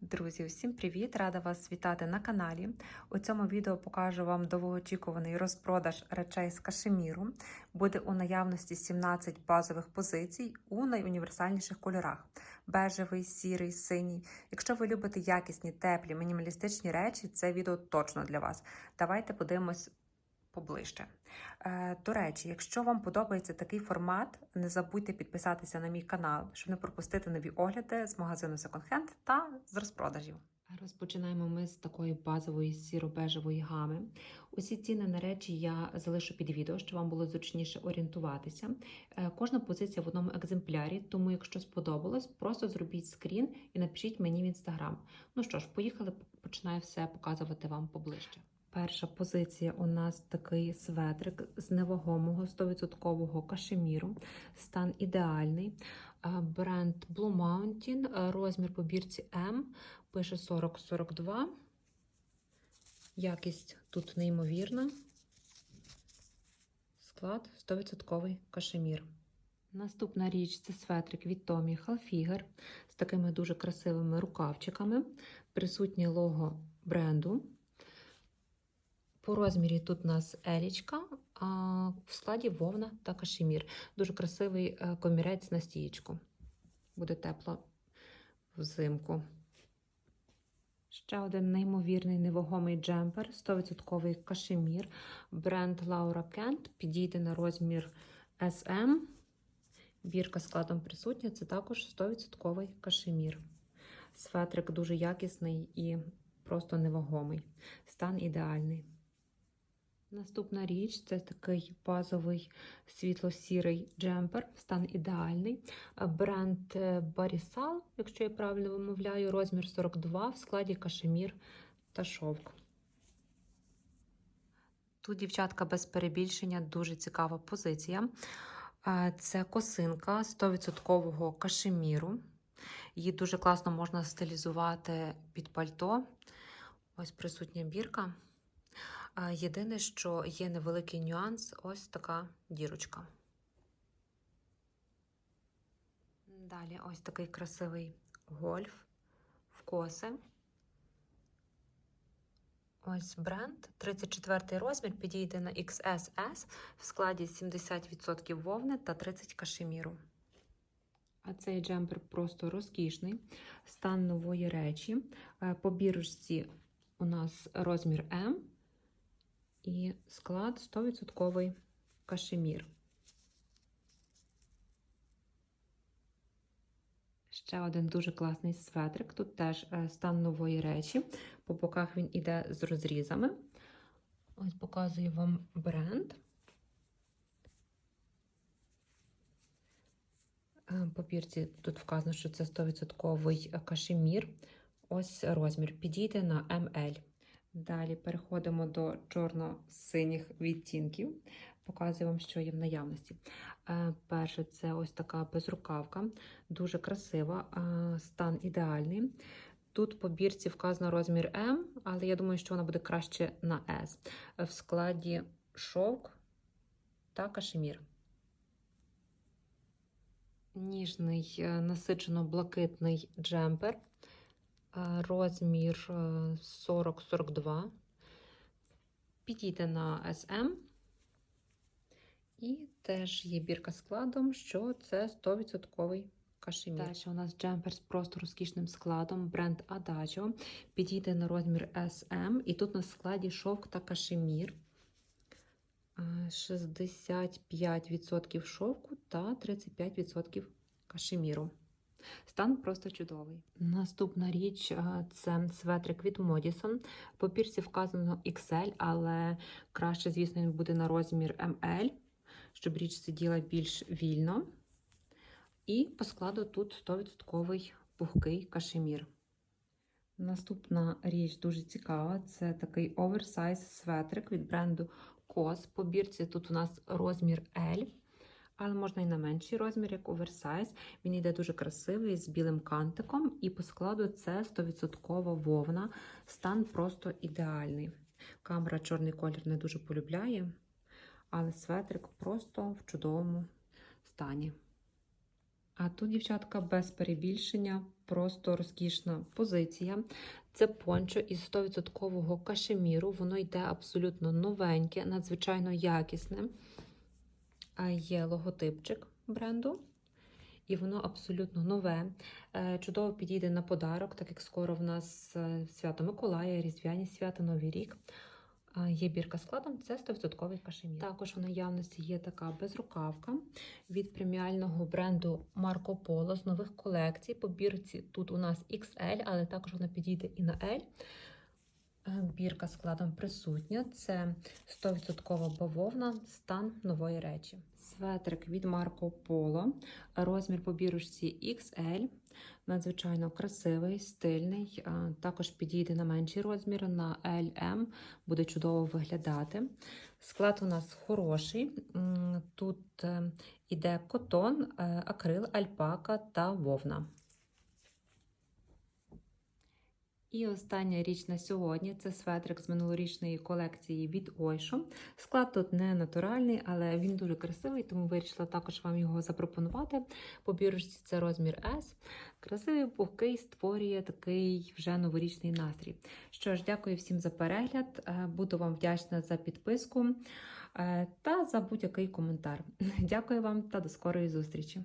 Друзі, всім привіт! Рада вас вітати на каналі. У цьому відео покажу вам довгоочікуваний розпродаж речей з кашеміру. Буде у наявності 17 базових позицій у найуніверсальніших кольорах: бежевий, сірий, синій. Якщо ви любите якісні, теплі, мінімалістичні речі, це відео точно для вас. Давайте подивимось поближче. Е, До речі, якщо вам подобається такий формат, не забудьте підписатися на мій канал, щоб не пропустити нові огляди з магазину Second Hand та з розпродажів. Розпочинаємо ми з такої базової сіро-бежевої гами. Усі ціни на речі я залишу під відео, щоб вам було зручніше орієнтуватися. Е, Кожна позиція в одному екземплярі, тому якщо сподобалось, просто зробіть скрін і напишіть мені в інстаграм. Ну що ж, поїхали, починаю все показувати вам поближче. Перша позиція у нас такий светрик з невагомого 100% кашеміру. Стан ідеальний. Е, Бренд Blue Mountain, е, розмір по бірці М, пише 40-42. Якість тут неймовірна. Склад 100% кашемір. Наступна річ це светрик від Tommy Hilfiger з такими дуже красивими рукавчиками. Присутнє лого бренду. По розмірі тут у нас елічка, а в складі вовна та кашемір. Дуже красивий е, комірець на стієчку. Буде тепло взимку. Ще один неймовірний невагомий джемпер, 100% кашемір. Бренд Laura Kent підійде на розмір SM. Бірка складом присутня, це також 100% кашемір. Светрик дуже якісний і просто невагомий. Стан ідеальний. Наступна річ це такий базовий світло-сірий джемпер, стан ідеальний. Бренд Барісал, якщо я правильно вимовляю, розмір 42 в складі кашемір та шовк. Тут, дівчатка, без перебільшення, дуже цікава позиція. Це косинка 100% кашеміру. Її дуже класно можна стилізувати під пальто. Ось присутня бірка. Єдине, що є невеликий нюанс, ось така дірочка. Далі ось такий красивий гольф в коси. Ось бренд. 34 розмір підійде на XSS в складі 70% вовни та 30 кашеміру. А цей джемпер просто розкішний. Стан нової речі. По бірочці у нас розмір М і склад 100% кашемір. Ще один дуже класний светрик. Тут теж стан нової речі. По боках він іде з розрізами. Ось показую вам бренд. По пірці тут вказано, що це 100% кашемір. Ось розмір. Підійде на ML. Далі переходимо до чорно-синіх відтінків. Показую вам, що є в наявності. Перше, це ось така безрукавка, дуже красива, стан ідеальний. Тут по бірці вказано розмір М, але я думаю, що вона буде краще на S. В складі шовк та кашемір. Ніжний насичено-блакитний джемпер розмір 40-42. Підійде на SM. І теж є бірка складом, що це 100% кашемір. Далі у нас джемпер з просто розкішним складом, бренд Adagio. Підійде на розмір SM. І тут на складі шовк та кашемір. 65% шовку та 35% кашеміру. Стан просто чудовий. Наступна річ це светрик від Modison. По пірці вказано XL, але краще, звісно, він буде на розмір ML, щоб річ сиділа більш вільно. І по складу тут 100% пухкий кашемір. Наступна річ дуже цікава це такий оверсайз светрик від бренду COS. По бірці тут у нас розмір L але можна і на менший розмір, як оверсайз. Він йде дуже красивий з білим кантиком, і по складу це 100% вовна. Стан просто ідеальний. Камера чорний колір не дуже полюбляє, але светрик просто в чудовому стані. А тут, дівчатка, без перебільшення, просто розкішна позиція. Це пончо із 100% кашеміру. Воно йде абсолютно новеньке, надзвичайно якісне. Є логотипчик бренду. І воно абсолютно нове. Е, Чудово підійде на подарок, так як скоро в нас е, свято Миколая, Різдвяні свята, Новий рік. Є бірка складом, це 100% кашемір. Також у наявності є така безрукавка від преміального бренду Marco Polo з нових колекцій. По бірці тут у нас XL, але також вона підійде і на L. Бірка складом присутня. Це 100% бавовна, стан нової речі. Светрик від Marco Polo. Розмір по бірочці XL. Надзвичайно красивий, стильний. Також підійде на менший розмір, на LM, буде чудово виглядати. Склад у нас хороший. Тут е, іде котон, е, акрил, альпака та вовна. І остання річ на сьогодні це светрик з минулорічної колекції від Ойшо. Склад тут не натуральний, але він дуже красивий, тому вирішила також вам його запропонувати. По бірочці це розмір S. Красивий, пухкий, створює такий вже новорічний настрій. Що ж, дякую всім за перегляд. Е, Буду вам вдячна за підписку е, та за будь-який коментар. Дякую вам та до скорої зустрічі!